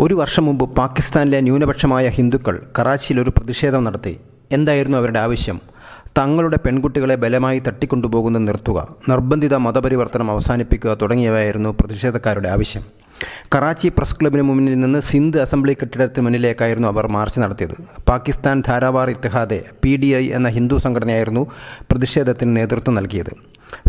ഒരു വർഷം മുമ്പ് പാകിസ്ഥാനിലെ ന്യൂനപക്ഷമായ ഹിന്ദുക്കൾ കറാച്ചിയിൽ ഒരു പ്രതിഷേധം നടത്തി. എന്തായിരുന്നു അവരുടെ ആവശ്യം? തങ്ങളുടെ പെൺകുട്ടികളെ ബലമായി തട്ടിക്കൊണ്ടുപോകുന്നത് നിർത്തുക നിർബന്ധിത മതപരിവർത്തനം അവസാനിപ്പിക്കുക തുടങ്ങിയവയായിരുന്നു പ്രതിഷേധക്കാരുടെ ആവശ്യം. കറാച്ചി പ്രസ് ക്ലബിന് മുന്നിൽ നിന്ന് സിന്ധ് അസംബ്ലി കെട്ടിടത്തിന് മുന്നിലേക്കായിരുന്നു അവർ മാർച്ച് നടത്തിയത്. പാകിസ്ഥാൻ ധാരാവാർ ഇത്തഹാദെ പി ഡി ഐ എന്ന ഹിന്ദു സംഘടനയായിരുന്നു പ്രതിഷേധത്തിന് നേതൃത്വം നൽകിയത്.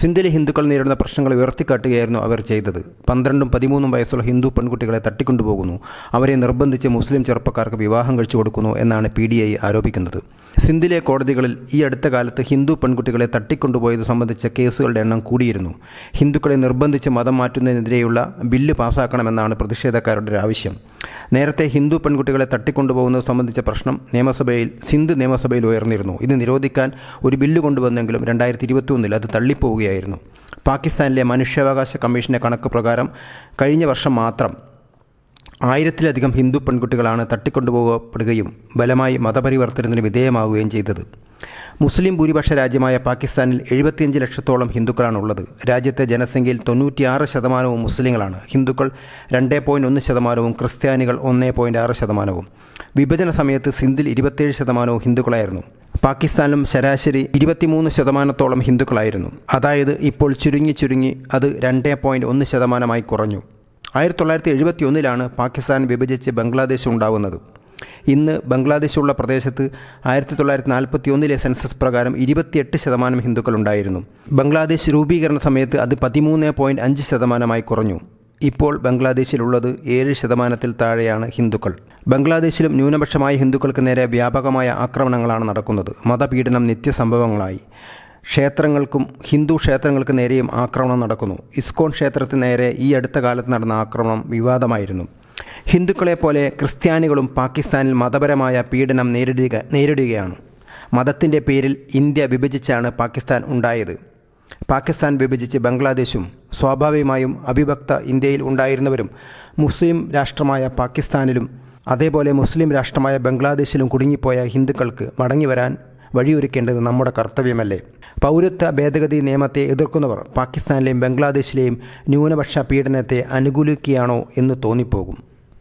സിന്ധിലെ ഹിന്ദുക്കൾ നേരിടുന്ന പ്രശ്നങ്ങൾ ഉയർത്തിക്കാട്ടുകയായിരുന്നു അവർ ചെയ്തത്. പന്ത്രണ്ടും പതിമൂന്നും വയസ്സുള്ള ഹിന്ദു പെൺകുട്ടികളെ തട്ടിക്കൊണ്ടുപോകുന്നു. അവരെ നിർബന്ധിച്ച് മുസ്ലിം ചെറുപ്പക്കാർക്ക് വിവാഹം കഴിച്ചു കൊടുക്കുന്നു എന്നാണ് പി ഡി ഐ ആരോപിക്കുന്നത്. സിന്ധിലെ കോടതികളിൽ ഈ അടുത്ത കാലത്ത് ഹിന്ദു പെൺകുട്ടികളെ തട്ടിക്കൊണ്ടുപോയത് സംബന്ധിച്ച കേസുകളുടെ എണ്ണം കൂടിയിരുന്നു. ഹിന്ദുക്കളെ നിർബന്ധിച്ച് മതം മാറ്റുന്നതിനെതിരെയുള്ള ബില്ല് പാസ്സാക്കണമെന്നാണ് പ്രതിഷേധക്കാരുടെ ആവശ്യം നേരത്തെ ഹിന്ദു പെൺകുട്ടികളെ തട്ടിക്കൊണ്ടുപോകുന്നത് സംബന്ധിച്ച പ്രശ്നം നിയമസഭയിൽ സിന്ധ് നിയമസഭയിൽ ഉയർന്നിരുന്നു. ഇത് നിരോധിക്കാൻ ഒരു ബില്ല് കൊണ്ടുവന്നെങ്കിലും രണ്ടായിരത്തി ഇരുപത്തിയൊന്നിൽ അത് തള്ളിപ്പോവുകയായിരുന്നു. പാകിസ്ഥാനിലെ മനുഷ്യാവകാശ കമ്മീഷന്റെ കണക്ക് പ്രകാരം കഴിഞ്ഞ വർഷം മാത്രം ആയിരത്തിലധികം ഹിന്ദു പെൺകുട്ടികളാണ് തട്ടിക്കൊണ്ടുപോകപ്പെടുകയും ബലമായി മതപരിവർത്തനത്തിന് വിധേയമാവുകയും ചെയ്തത്. മുസ്ലിം ഭൂരിപക്ഷ രാജ്യമായ പാകിസ്ഥാനിൽ എഴുപത്തിയഞ്ച് ലക്ഷത്തോളം ഹിന്ദുക്കളാണ് ഉള്ളത് രാജ്യത്തെ ജനസംഖ്യയിൽ തൊണ്ണൂറ്റിയാറ് ശതമാനവും മുസ്ലിങ്ങളാണ്. ഹിന്ദുക്കൾ രണ്ട് പോയിന്റ് ഒന്ന് ശതമാനവും ക്രിസ്ത്യാനികൾ ഒന്ന് പോയിന്റ് ആറ് ശതമാനവും. വിഭജന സമയത്ത് സിന്ധിൽ ഇരുപത്തേഴ് ശതമാനവും ഹിന്ദുക്കളായിരുന്നു. പാകിസ്ഥാനിലും ശരാശരി ഇരുപത്തിമൂന്ന് ശതമാനത്തോളം ഹിന്ദുക്കളായിരുന്നു. അതായത് ഇപ്പോൾ ചുരുങ്ങി ചുരുങ്ങി അത് രണ്ട് പോയിന്റ് ഒന്ന് ശതമാനമായി കുറഞ്ഞു. ആയിരത്തി തൊള്ളായിരത്തി എഴുപത്തി ഒന്നിലാണ് പാകിസ്ഥാൻ വിഭജിച്ച് ബംഗ്ലാദേശ് ഉണ്ടാകുന്നത് ഇന്ന് ബംഗ്ലാദേശിലുള്ള പ്രദേശത്ത് ആയിരത്തി തൊള്ളായിരത്തി നാൽപ്പത്തി ഒന്നിലെ സെൻസസ് പ്രകാരം ഇരുപത്തിയെട്ട് ശതമാനം ഹിന്ദുക്കൾ ഉണ്ടായിരുന്നു ബംഗ്ലാദേശ് രൂപീകരണ സമയത്ത് അത് പതിമൂന്ന് പോയിന്റ് അഞ്ച് ശതമാനമായി കുറഞ്ഞു. ഇപ്പോൾ ബംഗ്ലാദേശിലുള്ളത് ഏഴ് ശതമാനത്തിൽ താഴെയാണ് ഹിന്ദുക്കൾ. ബംഗ്ലാദേശിലും ന്യൂനപക്ഷമായ ഹിന്ദുക്കൾക്ക് നേരെ വ്യാപകമായ ആക്രമണങ്ങളാണ് നടക്കുന്നത്. മതപീഡനം നിത്യസംഭവങ്ങളായി. ക്ഷേത്രങ്ങൾക്കും ഹിന്ദു ക്ഷേത്രങ്ങൾക്ക് നേരെയും ആക്രമണം നടക്കുന്നു. ഇസ്കോൺ ക്ഷേത്രത്തിന് നേരെ ഈ അടുത്ത കാലത്ത് നടന്ന ആക്രമണം വിവാദമായിരുന്നു. ഹിന്ദുക്കളെ പോലെ ക്രിസ്ത്യാനികളും പാകിസ്ഥാനിൽ മതപരമായ പീഡനം നേരിടുക നേരിടുകയാണ്. മതത്തിന്റെ പേരിൽ ഇന്ത്യ വിഭജിച്ചാണ് പാകിസ്ഥാൻ ഉണ്ടായത്. പാകിസ്ഥാൻ വിഭജിച്ച് ബംഗ്ലാദേശും സ്വാഭാവികമായും അവിഭക്ത ഇന്ത്യയിൽ ഉണ്ടായിരുന്നവരും മുസ്ലിം രാഷ്ട്രമായ പാകിസ്ഥാനിലും അതേപോലെ മുസ്ലിം രാഷ്ട്രമായ ബംഗ്ലാദേശിലും കുടുങ്ങിപ്പോയ ഹിന്ദുക്കൾക്ക് മടങ്ങി വരാൻ വഴിയൊരുക്കേണ്ടത് നമ്മുടെ കർത്തവ്യമല്ലേ? പൗരത്വ ഭേദഗതി നിയമത്തെ എതിർക്കുന്നവർ പാകിസ്ഥാനിലെയും ബംഗ്ലാദേശിലെയും ന്യൂനപക്ഷ പീഡനത്തെ അനുകൂലിക്കുകയാണോ എന്ന് തോന്നിപ്പോകും.